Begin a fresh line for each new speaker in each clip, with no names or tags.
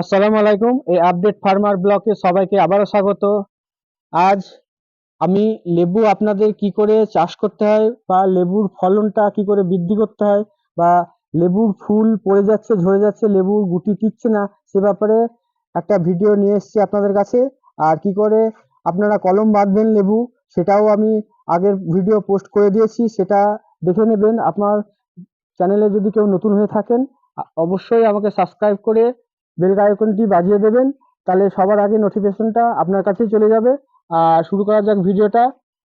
আসসালামু আলাইকুম। এই আপডেট ফার্মার ব্লকে সবাইকে আবারও স্বাগত। আজ আমি লেবু আপনাদের কি করে চাষ করতে হয় বা লেবুর ফলনটা কি করে বৃদ্ধি করতে হয় বা লেবুর ফুল পড়ে যাচ্ছে, ঝরে যাচ্ছে, লেবুর গুটি টিকছে না, সে ব্যাপারে একটা ভিডিও নিয়ে এসেছি আপনাদের কাছে। আর কি করে আপনারা কলম বাঁধবেন লেবু, সেটাও আমি আগের ভিডিও পোস্ট করে দিয়েছি, সেটা দেখে নেবেন। আপনার চ্যানেলে যদি কেউ নতুন হয়ে থাকেন, অবশ্যই আমাকে সাবস্ক্রাইব করে বেল আইকনটি বাজিয়ে দেবেন, তাহলে সবার আগে নোটিফিকেশনটা আপনার কাছে চলে যাবে। আর শুরু করা যাক ভিডিওটা।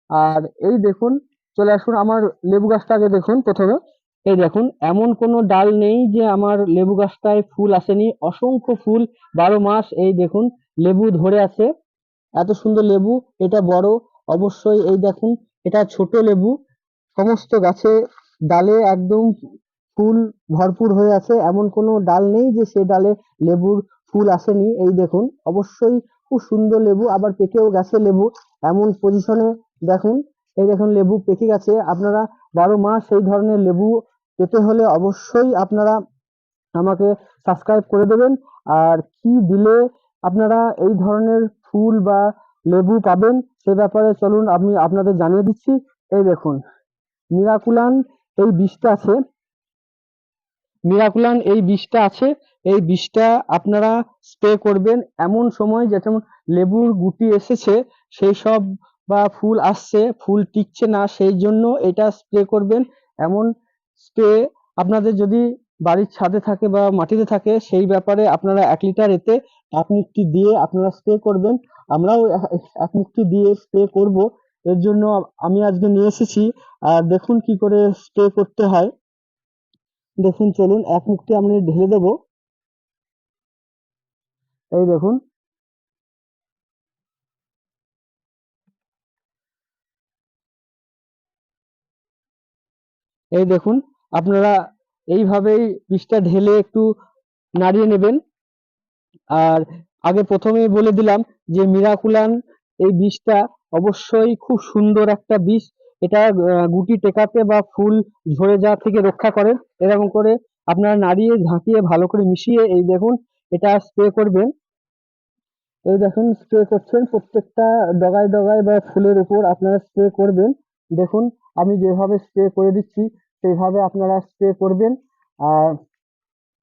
আর এই দেখুন, চলে আসুন আমার লেবু গাছটা আগে দেখুন প্রথমে। এই দেখুন, এমন কোনো ডাল নেই যে আমার লেবু গাছটায় ফুল আসেনি। অসংখ্য ফুল, বারো মাস, এই দেখুন, লেবু ধরে আছে। এত সুন্দর লেবু, এটা বড়, অবশ্যই এই দেখুন, এটা ছোট লেবু। সমস্ত গাছে ডালে একদম ফুল ভরপুর হয়ে আছে। এমন কোনো ডাল নেই যে সে ডালে লেবুর ফুল আসেনি। এই দেখুন, অবশ্যই খুব সুন্দর লেবু, আবার পেকেও গেছে লেবু। এমন পজিশনে দেখুন, এই দেখুন লেবু পেকে গেছে। আপনারা বারো মাস এই ধরনের লেবু পেতে হলে অবশ্যই আপনারা আমাকে সাবস্ক্রাইব করে দেবেন। আর কি দিলে আপনারা এই ধরনের ফুল বা লেবু পাবেন সে ব্যাপারে চলুন আমি আপনাদের জানিয়ে দিচ্ছি। এই দেখুন মিরাকুলান এই বীজটা আছে। মিরাকুলান এই বিষটা আছে। এই বিষটা আপনারা স্প্রে করবেন এমন সময় যেমন লেবুর গুটি এসেছে, সেই সব বা ফুল আসছে, ফুল টিকছে না, সেই জন্য এটা স্প্রে করবেন এমন স্প্রে আপনাদের যদি বাড়ির ছাদে থাকে বা মাটিতে থাকে, সেই ব্যাপারে আপনারা এক লিটার এতে এক মুঠি দিয়ে আপনারা স্প্রে করবেন। আমরাও এক মুঠি দিয়ে স্প্রে করব। এর জন্য আমি আজকে নিয়ে এসেছি। আর দেখুন কি করে স্প্রে করতে হয়। দেখুন, চলুন এক মুঠি আমি ঢেলে দেব। এই দেখুন। এই দেখুন, আপনারা এইভাবেই বীজটা ঢেলে একটু নাড়িয়ে নেবেন। আর আগে প্রথমেই বলে দিলাম যে মিরাকুলান এই বিষটা অবশ্যই খুব সুন্দর একটা বীজ। এটা গুটি টেকাতে বা ফুল ঝরে যাওয়া থেকে রক্ষা করে। এরকম করে আপনারা নাড়িয়ে ঝাঁকিয়ে ভালো করে মিশিয়ে এই দেখুন, এটা স্প্রে করবেন। এই দেখুন স্প্রে করছেন। প্রত্যেকটা ডগায় ডগায় বা ফুলের উপর আপনারা স্প্রে করবেন। দেখুন, আমি যেভাবে স্প্রে করে দিচ্ছি, সেইভাবে আপনারা স্প্রে করবেন। আর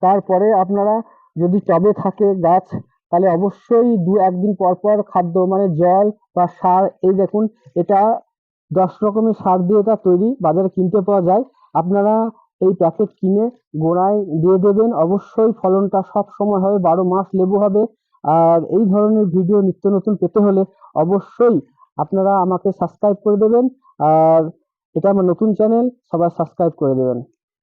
তারপরে আপনারা যদি টবে থাকে গাছ, তাহলে অবশ্যই দু একদিন পর পর খাদ্য মানে জল বা সার, এই দেখুন, এটা দশ রকমের সার দিয়ে এটা তৈরি, বাজারে কিনতে পাওয়া যায়। আপনারা এই প্যাকেট কিনে গোড়ায় দিয়ে দেবেন। অবশ্যই ফলনটা সব সময় হবে, বারো মাস লেবু হবে। আর এই ধরনের ভিডিও নিত্য নতুন পেতে হলে অবশ্যই আপনারা আমাকে সাবস্ক্রাইব করে দেবেন। আর এটা আমার নতুন চ্যানেল সবাই সাবস্ক্রাইব করে দেবেন।